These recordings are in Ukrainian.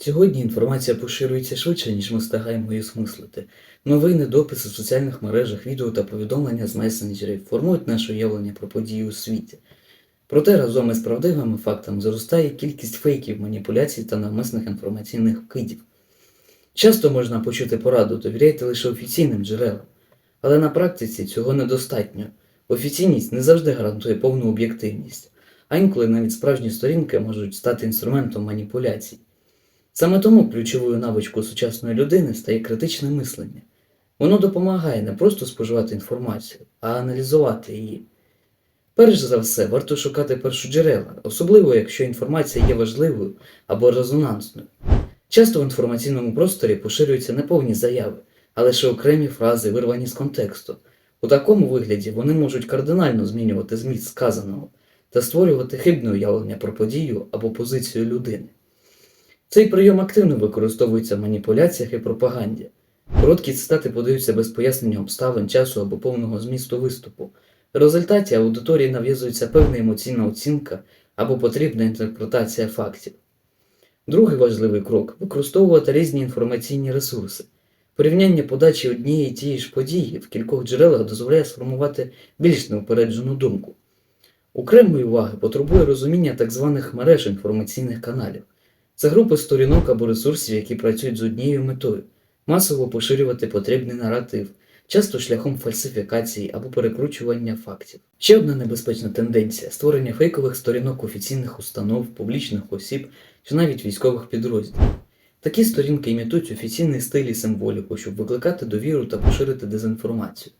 Сьогодні інформація поширюється швидше, ніж ми встигаємо її осмислити. Новини, дописи в соціальних мережах, відео та повідомлення з месенджерів формують наше уявлення про події у світі. Проте разом із правдивими фактами зростає кількість фейків, маніпуляцій та навмисних інформаційних вкидів. Часто можна почути пораду довіряйте лише офіційним джерелам, але на практиці цього недостатньо. Офіційність не завжди гарантує повну об'єктивність, а інколи навіть справжні сторінки можуть стати інструментом маніпуляцій. Саме тому ключовою навичкою сучасної людини стає критичне мислення. Воно допомагає не просто споживати інформацію, а аналізувати її. Перш за все, варто шукати першоджерела, особливо якщо інформація є важливою або резонансною. Часто в інформаційному просторі поширюються неповні заяви, а лише окремі фрази, вирвані з контексту. У такому вигляді вони можуть кардинально змінювати зміст сказаного та створювати хибне уявлення про подію або позицію людини. Цей прийом активно використовується в маніпуляціях і пропаганді. Короткі цитати подаються без пояснення обставин, часу або повного змісту виступу. В результаті аудиторії нав'язується певна емоційна оцінка або потрібна інтерпретація фактів. Другий важливий крок використовувати різні інформаційні ресурси. Порівняння подачі однієї і тієї ж події в кількох джерелах дозволяє сформувати більш неупереджену думку. Окремої уваги потребує розуміння так званих мереж інформаційних каналів. Це групи сторінок або ресурсів, які працюють з однією метою масово поширювати потрібний наратив, часто шляхом фальсифікації або перекручування фактів. Ще одна небезпечна тенденція створення фейкових сторінок офіційних установ, публічних осіб чи навіть військових підрозділів. Такі сторінки імітують офіційний стиль і символіку, щоб викликати довіру та поширити дезінформацію.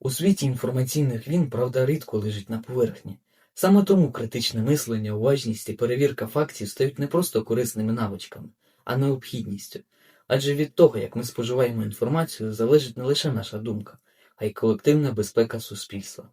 У світі інформаційних війн правда рідко лежить на поверхні. Саме тому критичне мислення, уважність і перевірка фактів стають не просто корисними навичками, а необхідністю. Адже від того, як ми споживаємо інформацію, залежить не лише наша думка, а й колективна безпека суспільства.